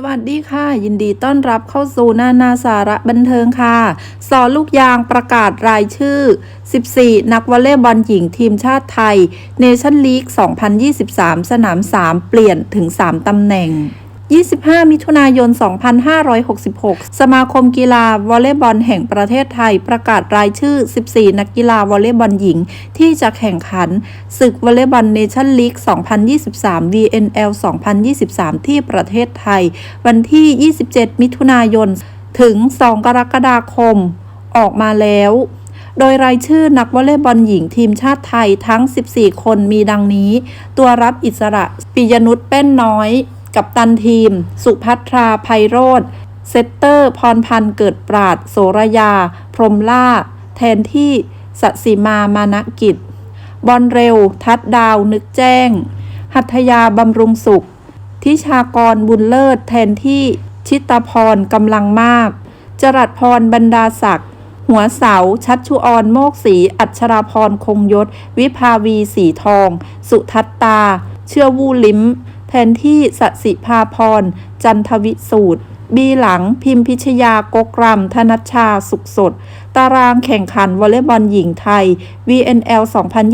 สวัสดีค่ะ ยินดีต้อนรับเข้าสู่นานาสาระบันเทิงค่ะ สอลูกยางประกาศรายชื่อ 14 นักวอลเลย์บอลหญิงทีมชาติไทยเนชั่นลีก 2023 สนาม 3 เปลี่ยนถึง 3 ตำแหน่ง 25 มิถุนายน 2566 สมาคมกีฬาวอลเลย์บอลแห่งประเทศไทยประกาศรายชื่อ 14 นักกีฬาวอลเลย์บอลหญิง ที่จะแข่งขัน ศึกวอลเลย์บอลเนชั่นลีก 2023 VNL 2023 ที่ประเทศไทย วันที่ 27 มิถุนายน ถึง 2 กรกฎาคม ออกมาแล้วโดยรายชื่อนักวอลเลย์บอลหญิงทีมชาติไทยทั้ง 14 คนมีดังนี้ ตัวรับอิสระปิยนุชเป้นน้อย กับตันทีม สุพัทราไพโรธเซตเตอร์ พรพันธ์เกิดปราด โสรยา พรมล่า แทนที่สสิมามานะกิจ บอลเร็ว ทัดดาว นึกแจ้ง หัตยาบำรุงสุข ทิชากรบุญเลิศ แทนที่ชิตาพรกำลังมาก จรัสพรบรรดาศักดิ์ หัวเสา ชัดชุออนโมกศรีอัชราพรคงยศ วิภาวีสีทอง สุทัตตา เชื่อวูลิ้ม แทนที่สสิภาพร จันทวิสูตร บีหลังพิมพิชยากกรำธนชชาสุขสด ตารางแข่งขันวอลเลย์บอลหญิงไทย VNL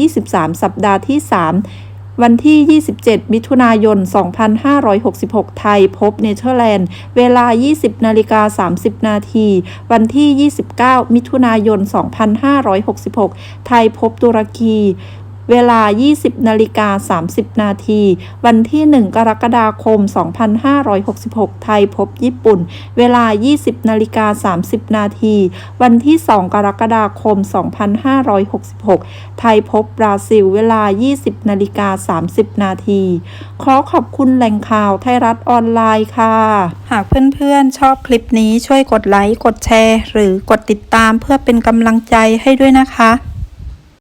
2023 สัปดาห์ที่ 3วันที่ 27 มิถุนายน 2566 ไทย พบเนเธอร์แลนด์ เวลา 20 นาฬิกา 30 นาที วันที่ 29 มิถุนายน 2566 ไทย พบตุรกี เวลา 20นาฬิกา30 นาที วันที่ 1 กรกฎาคม 2566 ไทยพบญี่ปุ่น เวลา 20นาฬิกา30 นาที วันที่ 2 กรกฎาคม 2566 ไทยพบบราซิล เวลา 20นาฬิกา30 นาที ขอขอบคุณแหล่งข่าวไทยรัฐออนไลน์ค่ะ หากเพื่อนๆ ชอบคลิปนี้ช่วยกดไลค์ กดแชร์ หรือกดติดตามเพื่อเป็นกำลังใจให้ด้วยนะคะ